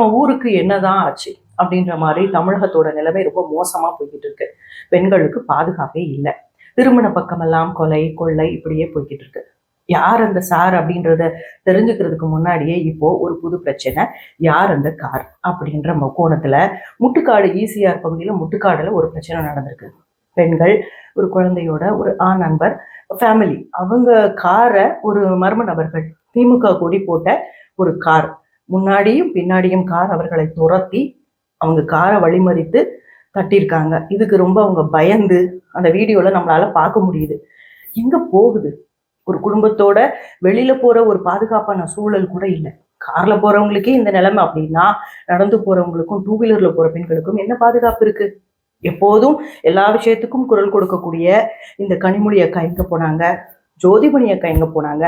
நம்ம ஊருக்கு என்னதான் ஆச்சு அப்படின்ற மாதிரி தமிழகத்தோட நிலைமை ரொம்ப மோசமா போய்கிட்டு இருக்கு. பெண்களுக்கு பாதுகாப்பே இல்லை. திருமண பக்கமெல்லாம் கொலை கொள்ளை இப்படியே போய்கிட்டு இருக்கு. யார் அந்த சார் அப்படின்றத தெரிஞ்சுக்கிறதுக்கு முன்னாடியே இப்போ ஒரு புது பிரச்சனை. யார் அந்த கார் அப்படின்ற கோணத்துல முட்டுக்காடு ஈசிஆர் பகுதியில முட்டுக்காடுல ஒரு பிரச்சனை நடந்திருக்கு. பெண்கள் ஒரு குழந்தையோட ஒரு ஆண் நண்பர் ஃபேமிலி அவங்க காரை ஒரு மர்ம நபர்கள் திமுக கொடி போட்ட ஒரு கார். முன்னாடியும் பின்னாடியும் கார் அவர்களை துரத்தி அவங்க காரை வழிமறித்து தட்டியிருக்காங்க. இதுக்கு ரொம்ப அவங்க பயந்து அந்த வீடியோவில் நம்மளால பார்க்க முடியுது. எங்கே போகுது? ஒரு குடும்பத்தோட வெளியில போற ஒரு பாதுகாப்பான சூழல் கூட இல்லை. கார்ல போறவங்களுக்கே இந்த நிலைமை அப்படின்னா நடந்து போறவங்களுக்கும் டூ வீலர்ல போற பெண்களுக்கும் என்ன பாதுகாப்பு இருக்கு? எப்போதும் எல்லா விஷயத்துக்கும் குரல் கொடுக்கக்கூடிய இந்த கனிமொழி அக்கா எங்க போனாங்க. ஜோதிமணி அக்கா எங்க போனாங்க.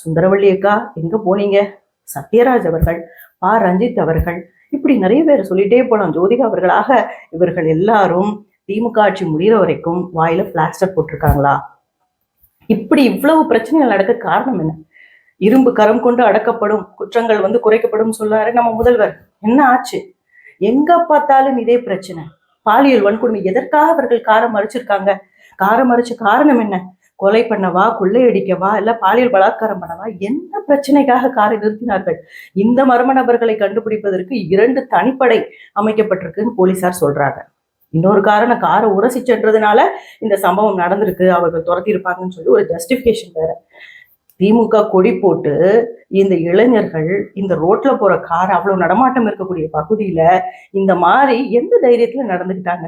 சுந்தரவள்ளி அக்கா எங்க போனீங்க? சத்யராஜ் அவர்கள் பா. ரஞ்சித் அவர்கள் இப்படி நிறைய பேர் சொல்லிட்டே போலாம். ஜோதிகா அவர்களாக இவர்கள் எல்லாரும் திமுக ஆட்சி முடிகிற வரைக்கும் வாயில பிளாஸ்டர் போட்டிருக்காங்களா? இப்படி இவ்வளவு பிரச்சனைகள் நடக்க காரணம் என்ன? இரும்பு கரம் கொண்டு அடக்கப்படும் குற்றங்கள் வந்து குறைக்கப்படும் சொல்லாரு நம்ம முதல்வர். என்ன ஆச்சு? எங்க பார்த்தாலும் இதே பிரச்சனை. பாலியல் வன்கொடுமை எதற்காக அவர்கள் காரம் மறைச்சிருக்காங்க காரம் மறைச்ச காரணம் என்ன? கொலை பண்ணவா கொள்ளையடிக்கவா இல்ல பாலியல் பலாத்காரம் பண்ணவா எந்த பிரச்சனைக்காக காரை நிறுத்தினார்கள்? இந்த மர்ம நபர்களை கண்டுபிடிப்பதற்கு இரண்டு தனிப்படை அமைக்கப்பட்டிருக்குன்னு போலீசார் சொல்றாங்க. இன்னொரு காரணம் காரை உரசி சென்றதுனால இந்த சம்பவம் நடந்திருக்கு அவர்கள் துரத்திருப்பாங்கன்னு சொல்லி ஒரு ஜஸ்டிபிகேஷன் வேற. திமுக கொடி போட்டு இந்த இளைஞர்கள் இந்த ரோட்ல போற கார் அவ்வளவு நடமாட்டம் இருக்கக்கூடிய பகுதியில இந்த மாதிரி எந்த தைரியத்துல நடந்துக்கிட்டாங்க?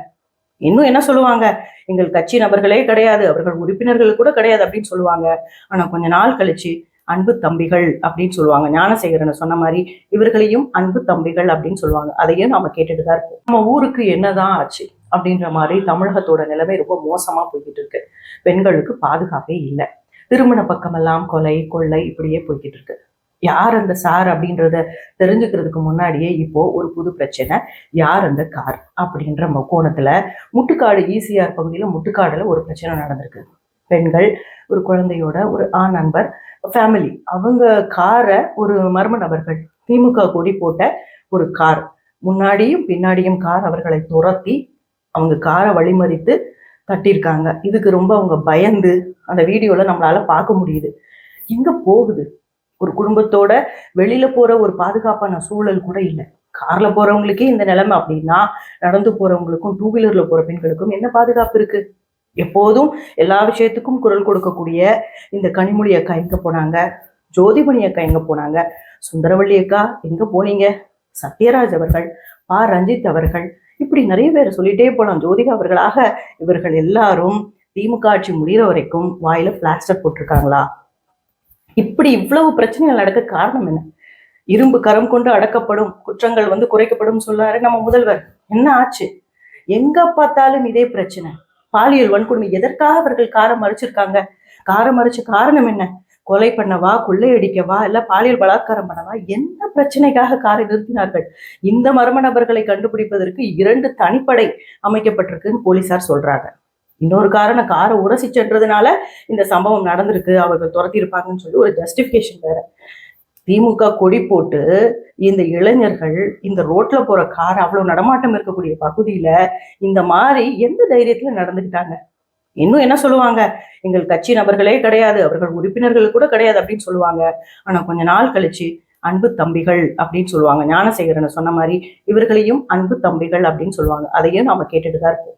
இன்னும் என்ன சொல்லுவாங்க? எங்கள் கட்சி நபர்களே கிடையாது அவர்கள் உறுப்பினர்கள் கூட கிடையாது அப்படின்னு சொல்லுவாங்க. ஆனா கொஞ்ச நாள் கழிச்சு அன்பு தம்பிகள் அப்படின்னு சொல்லுவாங்க. ஞானசேகரனை சொன்ன மாதிரி இவர்களையும் அன்பு தம்பிகள் அப்படின்னு சொல்லுவாங்க. அதையும் நாம கேட்டுட்டு தான் இருப்போம். நம்ம ஊருக்கு என்னதான் ஆச்சு அப்படின்ற மாதிரி தமிழகத்தோட நிலைமை ரொம்ப மோசமா போய்கிட்டு இருக்கு. பெண்களுக்கு பாதுகாப்பே இல்லை. திருமண பக்கமெல்லாம் கொலை கொள்ளை இப்படியே போய்கிட்டு இருக்கு. யார் அந்த சார் அப்படின்றத தெரிஞ்சுக்கிறதுக்கு முன்னாடியே இப்போ ஒரு புது பிரச்சனை. யார் அந்த கார் அப்படின்ற கோணத்துல முட்டுக்காடு ஈசிஆர் பகுதியில முட்டுக்காடுல ஒரு பிரச்சனை நடந்திருக்கு. பெண்கள் ஒரு குழந்தையோட ஒரு ஆண் நண்பர் ஃபேமிலி அவங்க காரை ஒரு மர்ம நபர்கள் திமுக கொடி போட்ட ஒரு கார். முன்னாடியும் பின்னாடியும் கார் அவர்களை துரத்தி அவங்க காரை வழிமறித்து தட்டியிருக்காங்க. இதுக்கு ரொம்ப அவங்க பயந்து அந்த வீடியோல நம்மளால பார்க்க முடியுது. எங்க போகுது? ஒரு குடும்பத்தோட வெளியில போற ஒரு பாதுகாப்பான சூழல் கூட இல்லை. கார்ல போறவங்களுக்கே இந்த நிலைமை அப்படின்னா நடந்து போறவங்களுக்கும் டூ வீலர்ல போற பெண்களுக்கும் என்ன பாதுகாப்பு இருக்கு? எப்போதும் எல்லா விஷயத்துக்கும் குரல் கொடுக்கக்கூடிய இந்த கனிமொழி அக்கா எங்க போனாங்க? ஜோதிமணி அக்கா எங்க போனாங்க? சுந்தரவள்ளி அக்கா எங்க போனீங்க? சத்யராஜ் அவர்கள் பா. ரஞ்சித் அவர்கள் இப்படி நிறைய பேர் சொல்லிட்டே போலாம். ஜோதிகா அவர்களாக இவர்கள் எல்லாரும் திமுக ஆட்சி முடிகிற வரைக்கும் வாயில பிளாஸ்டர் போட்டிருக்காங்களா? இப்படி இவ்வளவு பிரச்சனைகள் நடக்க காரணம் என்ன? இரும்பு கரம் கொண்டு அடக்கப்படும் குற்றங்கள் வந்து குறைக்கப்படும் சொல்லாரு நம்ம முதல்வர். என்ன ஆச்சு? எங்க பார்த்தாலும் இதே பிரச்சனை. பாலியல் வன்கொடுமை எதற்காக அவர்கள் காரம் மறைச்சிருக்காங்க? காரம் மறைச்ச காரணம் என்ன? கொலை பண்ணவா கொள்ளையடிக்கவா இல்ல பாலியல் பலாத்காரம் பண்ணவா? என்ன பிரச்சனைக்காக காரை நிறுத்தினார்கள்? இந்த மர்ம நபர்களை கண்டுபிடிப்பதற்கு இரண்டு தனிப்படை அமைக்கப்பட்டிருக்குன்னு போலீசார் சொல்றாங்க. இன்னொரு காரணம் காரை உரசி சென்றதுனால இந்த சம்பவம் நடந்திருக்கு அவர்கள் துரத்தி இருப்பாங்கன்னு சொல்லி ஒரு ஜஸ்டிஃபிகேஷன் வேற. திமுக கொடி போட்டு இந்த இளைஞர்கள் இந்த ரோட்ல போற கார் அவ்வளவு நடமாட்டம் இருக்கக்கூடிய பகுதியில இந்த மாதிரி எந்த தைரியத்துல நடந்துக்கிட்டாங்க? இன்னும் என்ன சொல்லுவாங்க? எங்கள் கட்சி நபர்களே கிடையாது அவர்கள் உறுப்பினர்கள் கூட கிடையாது அப்படின்னு சொல்லுவாங்க. ஆனா கொஞ்ச நாள் கழிச்சு அன்பு தம்பிகள் அப்படின்னு சொல்லுவாங்க. ஞானசேகரனை சொன்ன மாதிரி இவர்களையும் அன்பு தம்பிகள் அப்படின்னு சொல்லுவாங்க. அதையும் நாம கேட்டுட்டு தான் இருப்போம்